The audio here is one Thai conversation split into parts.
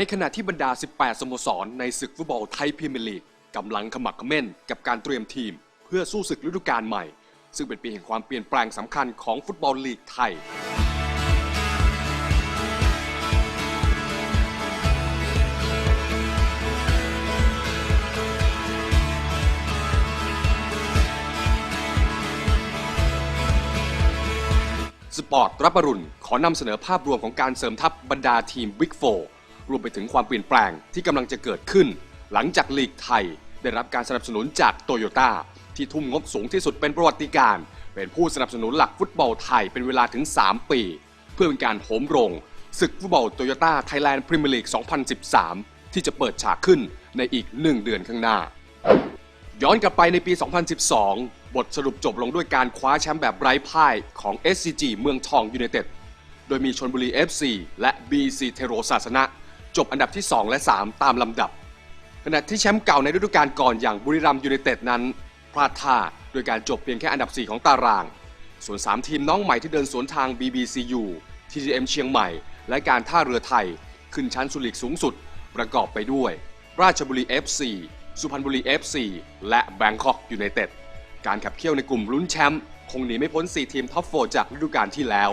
ในขณะที่บรรดา 18 สโมสร ในศึกฟุตบอลไทยพรีเมียร์ลีกกำลังขมักเขม้นกับการเตรียมทีม เพื่อสู้ศึกฤดูกาลใหม่ ซึ่งเป็นปีแห่งความเปลี่ยนแปลงสำคัญของฟุตบอลลีกไทย สปอร์ตรับปรุณขอนำเสนอภาพรวมของการเสริมทัพบรรดาทีมบิ๊กโฟ รวมไปถึงความเปลี่ยนแปลงที่กำลังจะเกิดขึ้น หลังจากลีกไทย ได้รับการสนับสนุนจากโตโยต้าที่ทุ่มงบสูงที่สุดเป็นประวัติการ เป็นผู้สนับสนุนหลักฟุตบอลไทยเป็นเวลาถึง 3 ปี เพื่อเป็นการโหมโรงศึกฟุตบอลโตโยต้าไทยแลนด์พรีเมียร์ลีก 2013 ที่จะเปิดฉากขึ้นในอีก 1 เดือนข้างหน้า ย้อนกลับไปในปี 2012 บทสรุปจบลงด้วยการคว้าแชมป์แบบไร้พ่ายของ SCG เมืองทองยูไนเต็ด โดยมีชนบุรี FC และ BC เทโรศาสนะ จบอันดับที่ 2 และ 3 ตามลำดับ ขณะที่แชมป์เก่าในฤดูกาลก่อนอย่างบุรีรัมย์ยูไนเต็ดนั้น พลาดท่าโดยการจบเพียงแค่อันดับ 4 ของตาราง ส่วน 3 ทีมน้องใหม่ที่เดินสวนทาง BBCU TGM เชียงใหม่ และการท่าเรือไทย ขึ้นชั้นสุลีกสูงสุด ประกอบไปด้วย ราชบุรี FC สุพรรณบุรี FC และแบงคอกยูไนเต็ดการขับเคี่ยวในกลุ่มลุ้นแชมป์คงหนีไม่พ้น 4 ทีมท็อปโฟจากฤดูกาลที่แล้ว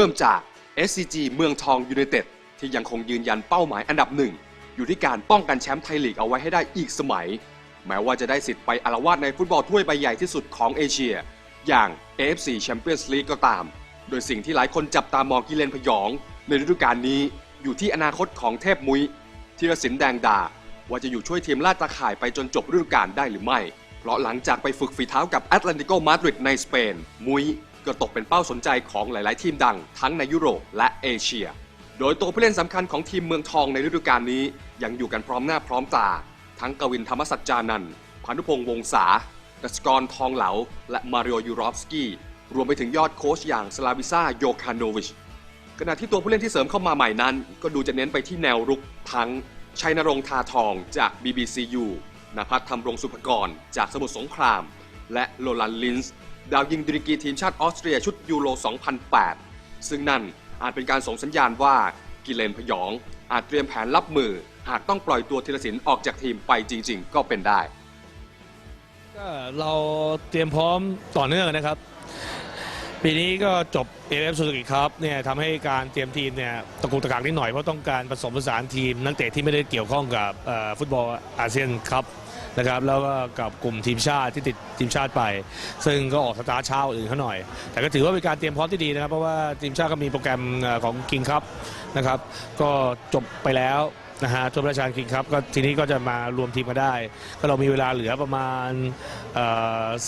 เริ่มจาก SCG เมืองทองยูไนเต็ดที่ยังคงยืนยันเป้าหมายอันดับหนึ่ง อยู่ที่การป้องกันแชมป์ไทยลีกเอาไว้ให้ได้อีกสมัย แม้ว่าจะได้สิทธิ์ไปอารวาสในฟุตบอลถ้วยใบใหญ่ที่สุดของเอเชีย อย่าง AFC Champions League ก็ตาม โดยสิ่งที่หลายคนจับตามองกิเลนพยอง ในฤดูกาลนี้อยู่ที่อนาคตของเทพมุ้ยธีรศิลป์แดงดา ว่าจะอยู่ช่วยทีมลาดตาข่ายไปจนจบฤดูกาลได้หรือไม่ เพราะหลังจากไปฝึกฝีเท้ากับแอตแลนติโกมาดริดในสเปน มุ้ย ก็ตกเป็นเป้าสนใจของหลาย ๆ ทีมดังทั้งในยุโรปและเอเชีย โดยตัวผู้เล่นสำคัญของทีมเมืองทองในฤดูกาลนี้ ยังอยู่กันพร้อมหน้าพร้อมตา ทั้งกวินธรรมสัจจานันท์พานุพงษ์วงศาดัชกรทองเหลา และมาริโอยูรอฟสกี้รวมไปถึงยอดโค้ชอย่างสลาวิซาโยคาโนวิชขณะที่ตัวผู้เล่นที่เสริมเข้ามาใหม่นั้น ก็ดูจะเน้นไปที่แนวรุกทั้งชัยนรงค์ทาทองจาก BBCU นภัทรธรรมรงสุภกร จากสมุทรสงคราม และโลลันลินส์ ดาวยิงดิริกีทีมชาติออสเตรียชุดยูโร 2008 ซึ่งนั่นอาจเป็นการส่งสัญญาณว่ากิเลนพยอง อาจเตรียมแผนรับมือ หากต้องปล่อยตัวธีรศิลป์ออกจากทีมไปจริง ๆ ก็เป็นได้ ก็เราเตรียมพร้อมต่อเนื่องนะครับ ปีนี้ก็จบ AFF Suzuki Cup เนี่ยทำให้การเตรียมทีมเนี่ยตะกุกตะกักนิดหน่อยเพราะต้องการผสมผสานทีม นักเตะที่ไม่ได้เกี่ยวข้องกับฟุตบอลอาเซียนคัพ นะครับแล้วก็กับกลุ่มทีมชาติที่ติดทีมชาติไป ซึ่งก็ออกสตาร์ทเช้าอื่นเขาหน่อย แต่ก็ถือว่าเป็นการเตรียมพร้อมที่ดีนะครับ เพราะว่าทีมชาติก็มีโปรแกรมของ King Cup นะครับก็จบไปแล้วนะฮะจบราชาคิงครับก็ทีนี้ก็จะมารวมทีมกันได้ ก็เรามีเวลาเหลือประมาณ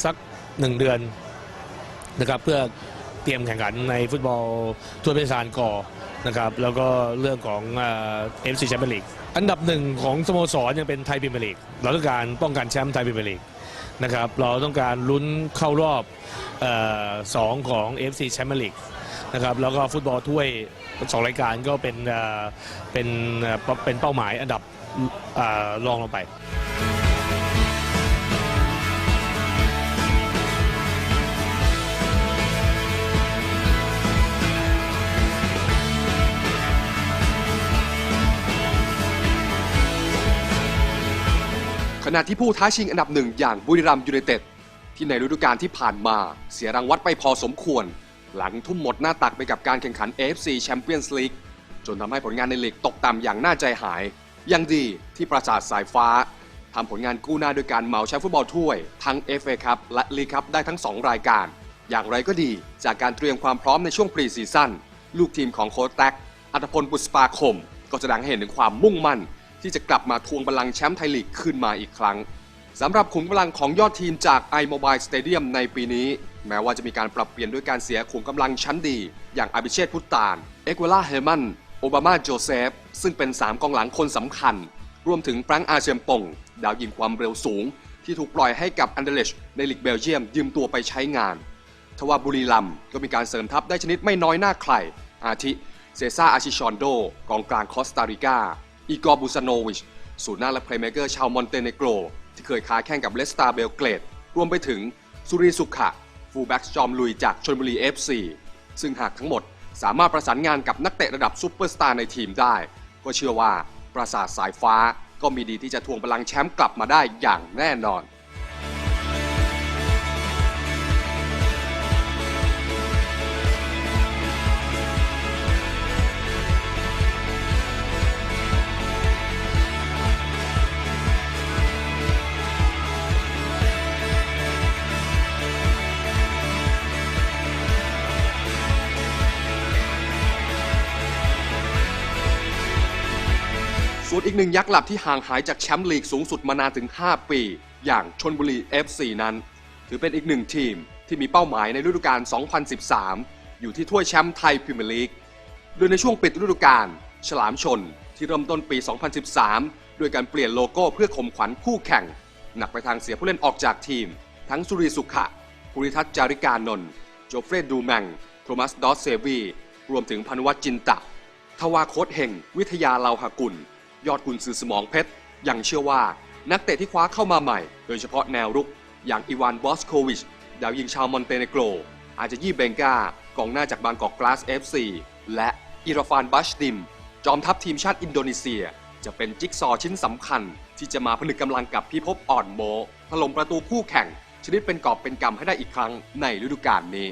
สักหนึ่งเดือนนะครับเพื่อเตรียมแข่งขันในฟุตบอลทัวร์เพศานก่อนะครับแล้วก็เรื่องของเอ็มซีแชมเปี้ยนลีก อันดับหนึ่งของสโมสรยังเป็นไทยพรีเมียร์ลีกเราต้องการป้องกันแชมป์ไทยพรีเมียร์ลีกนะครับเราต้องการลุ้นเข้ารอบเออสองของ FC แชมเปี้ยนลีกนะครับแล้วก็ฟุตบอลถ้วยสองรายการก็เป็นเอ่อเป็นเอ่อเป็นเป้าหมายอันดับเอ่อรองลงไป ณะที่ผู้ท้าชิงอันดับหนึ่งอย่างบุรีรัมย์ยูไนเต็ดที่ในฤดูกาลที่ผ่านมาเสียรางวัลไปพอสมควร หลังทุ่มหมดหน้าตักไปกับการแข่งขัน AFC Champions League จนทำให้ผลงานในลีกตกต่ำอย่างน่าใจหาย ยังดีที่ปราสาทสายฟ้าทำผลงานกู้หน้าโดยการเหมาแชมป์ฟุตบอลถ้วย ทั้ง FA คัพและลีกคัพได้ทั้ง 2 รายการ อย่างไรก็ดีจากการเตรียมความพร้อมในช่วงปรีซีซั่นลูกทีมของโค้ชแท็กอัตพลบุษปาคม ก็แสดงให้เห็นถึงความมุ่งมั่น ที่จะกลับมาทวงบัลลังก์แชมป์ไทยลีกขึ้นมาอีกครั้งสำหรับขุมกำลังของยอดทีมจาก iMobile Stadium ในปีนี้ แม้ว่าจะมีการปรับเปลี่ยนด้วยการเสียขุมกำลังชั้นดี อย่างอภิเชษพุตตานเอกเวล่าเฮมันโอบามาโจเซฟ ซึ่งเป็น 3 กองหลังคนสำคัญ รวมถึงแฟรงอาเซียมปง ดาวยิงความเร็วสูง ที่ถูกปล่อยให้กับอันเดเลชในลีกเบลเยียมยืมตัวไปใช้งาน ทว่าบุรีรัมก็มีการเสริมทัพได้ชนิดไม่น้อยหน้าใคร อาทิ เซซ่าอาชิชอนโด กองกลางคอสตาริกา อีกอร์บูซานโนวิชศูนย์หน้าและเพลย์เมเกอร์ชาวมอนเตเนโกร ที่เคยค้าแข่งกับเลสตาเบลเกรด รวมไปถึงสุรีสุขะฟูลแบ็กจอมลุยจากชนบุรี FC ซึ่งหากทั้งหมดสามารถประสานงานกับนักเตะระดับซูเปอร์สตาร์ในทีมได้ ก็เชื่อว่าปราสาทสายฟ้าก็มีดีที่จะทวงพลังแชมป์กลับมาได้อย่างแน่นอน ส่วนอีกหนึ่งยักษ์หลับที่ห่างหายจากแชมป์ลีกสูงสุดมานานถึง 5 ปี อย่างชนบุรี FC นั้น ถือเป็นอีกหนึ่งทีมที่มีเป้าหมายในฤดูกาล 2013 อยู่ที่ถ้วยแชมป์ไทยพรีเมียร์ลีก โดยในช่วงปิดฤดูกาลฉลามชนที่เริ่มต้นปี 2013 ด้วยการเปลี่ยนโลโก้เพื่อข่มขวัญคู่แข่ง หนักไปทางเสียผู้เล่นออกจากทีม ทั้งสุริสุขะภูริทัศน์จาริกานนท์โจเฟรดดูแมงโทมัสดอสเซวีรวมถึงพานุวัฒน์จินตะทวาโค้ชเฮงวิทยาเลาหกุล ยอดกุนซือสมองเพชร ยังเชื่อว่านักเตะที่คว้าเข้ามาใหม่ โดยเฉพาะแนวรุก อย่างอีวานบอสโควิชดาวยิงชาวมอนเตเนโกร อาจจะยี่เบงกากองหน้าจากบางกอกกลาส FC และอิราฟานบัชดิม จอมทัพทีมชาติอินโดนีเซีย จะเป็นจิ๊กซอชิ้นสำคัญ ที่จะมาผนึกกำลังกับพิภพอ่อนโมถล่มประตูคู่แข่ง ชนิดเป็นกอบเป็นกำให้ได้อีกครั้งในฤดูกาลนี้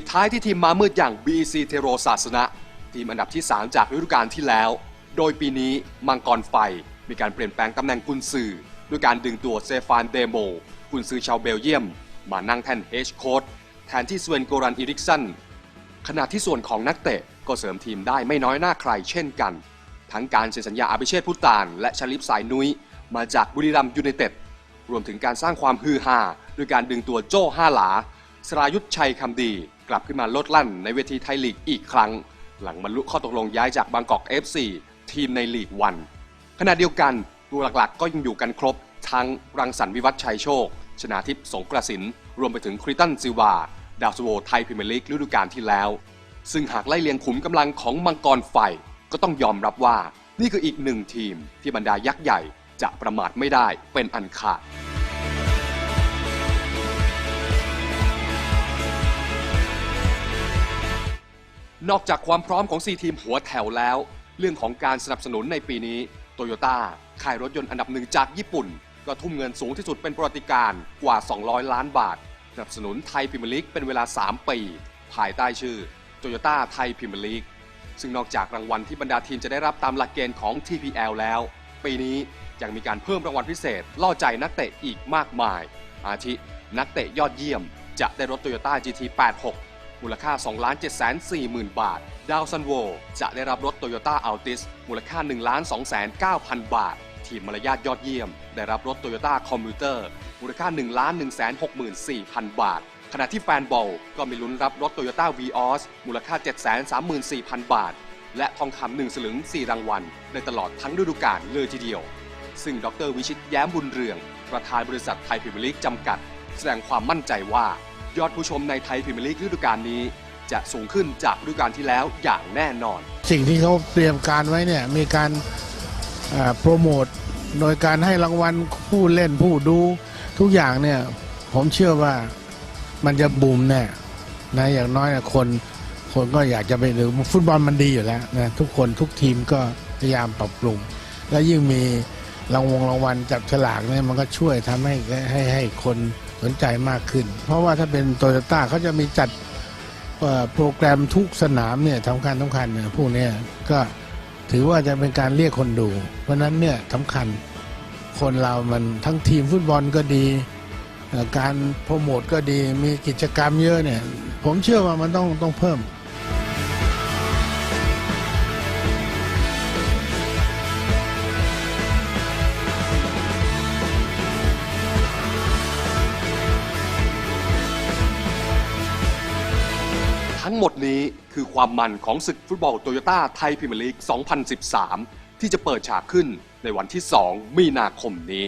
ปิดท้ายที่ทีมมามืดอย่าง B.C. เทโรศาสนะ ทีมอันดับที่ 3 จากฤดูกาลที่แล้ว โดยปีนี้มังกรไฟ มีการเปลี่ยนแปลงตำแหน่งกุนซือด้วยการดึงตัวเซฟานเดโมกุนซือชาวเบลเยียม มานั่งแทนเฮชโค้ดแทนที่สเวนโกรันอิริกสันขณะที่ส่วนของนักเตะก็เสริมทีมได้ไม่น้อยหน้าใครเช่นกัน ทั้งการเซ็นสัญญาอาภิเชษพุตาน และชลิปสายนุ้ย มาจากบุรีรัมย์ยูไนเต็ดรวมถึงการสร้างความฮือฮาด้วยการดึงตัวโจ้ห้าหลา สรายุทธชัยคำดี กลับขึ้นมาลดลั่นในเวทีไทยลีกอีกครั้ง หลังบรรลุข้อตกลงย้ายจากบางกอก FC ทีมในลีกวันขณะเดียวกันตัวหลักๆ ก็ยังอยู่กันครบ ทั้งรังสรรค์วิวัฒน์ชัยโชค ชนาทิพย์สงกระสิน รวมไปถึงคริตันซิวา ดาวสโวไทยพรีเมียร์ลีกฤดูกาลที่แล้ว ซึ่งหากไล่เลียงขุมกำลังของมังกรไฟก็ต้องยอมรับว่า นี่คืออีกหนึ่งทีมที่บรรดายักษ์ใหญ่จะประมาทไม่ได้เป็นอันขาด นอกจากความพร้อมของ 4 ทีมหัวแถวแล้ว เรื่องของการสนับสนุนในปีนี้โตโยต้าค่ายรถยนต์อันดับหนึ่งจากญี่ปุ่น ก็ทุ่มเงินสูงที่สุดเป็นประวัติการกว่า 200 ล้านบาท สนับสนุนไทยพรีเมียร์ลีกเป็นเวลา 3 ปี ภายใต้ชื่อโตโยต้าไทยพรีเมียร์ลีกซึ่งนอกจากรางวัลที่บรรดาทีมจะได้รับตามหลักเกณฑ์ของ TPL แล้ว ปีนี้ยังมีการเพิ่มรางวัลพิเศษ ล่อใจนักเตะอีกมากมาย อาทินักเตะยอดเยี่ยม จะได้รถ Toyota GT86 มูลค่า 2 7 4 0 0 0 0 บาท ดาวซันโว จะได้รับรถ Toyota Altis มูลค่า 1 2 9 0 0 0 บาท ทีมมารยาทยอดเยี่ยม ได้รับรถ Toyota Commuter มูลค่า 1 1 6 4 0 0 0 บาท ขณะที่แฟนบอลก็มีลุ้นรับรถ Toyota Vios มูลค่า 734,000 บาท และทองคำ1สลึง 4 รางวัล ในตลอดทั้งฤดูกาลเลยทีเดียว ซึ่งดรวิชิตแย้มบุญเรือง ประธานบริษัทไทยพรีเมียร์ลีกจำกัด แสดงความมั่นใจว่า ยอดผู้ชมในไทยพรีเมียร์ลีกฤดูกาลนี้ จะสูงขึ้นจากฤดูกาลที่แล้วอย่างแน่นอน สิ่งที่เขาเตรียมการไว้เนี่ยมีการอ่อโปรโมทโดยการให้รางวัลผู้เล่นผู้ดูทุกอย่างเนี่ยผมเชื่อว่ามันจะบูมแน่นะอย่างน้อยนะคนคนก็อยากจะไปดูฟุตบอลมันดีอยู่แล้วนะทุกคนทุกทีมก็พยายามปรับปรุง และยิ่งมีรางวงรางวัลจับฉลากเนี่ยมันก็ช่วยทำให้ให้ให้คน สนใจมากขึ้น เพราะว่าถ้าเป็นโตโยต้าเขาจะมีจัดโปรแกรมทุกสนามเนี่ยสำคัญสำคัญเนี่ยพวกนี้ก็ถือว่าจะเป็นการเรียกคนดู เพราะนั้นเนี่ยสำคัญคนเรามันทั้งทีมฟุตบอลก็ดี การโปรโมทก็ดีมีกิจกรรมเยอะเนี่ย ผมเชื่อว่ามันต้องต้องเพิ่ม ทั้งหมดนี้คือความมันของศึกฟุตบอลโตโยต้าไทยพรีเมียร์ลีก 2013 ที่จะเปิดฉากขึ้นในวันที่ 2 มีนาคมนี้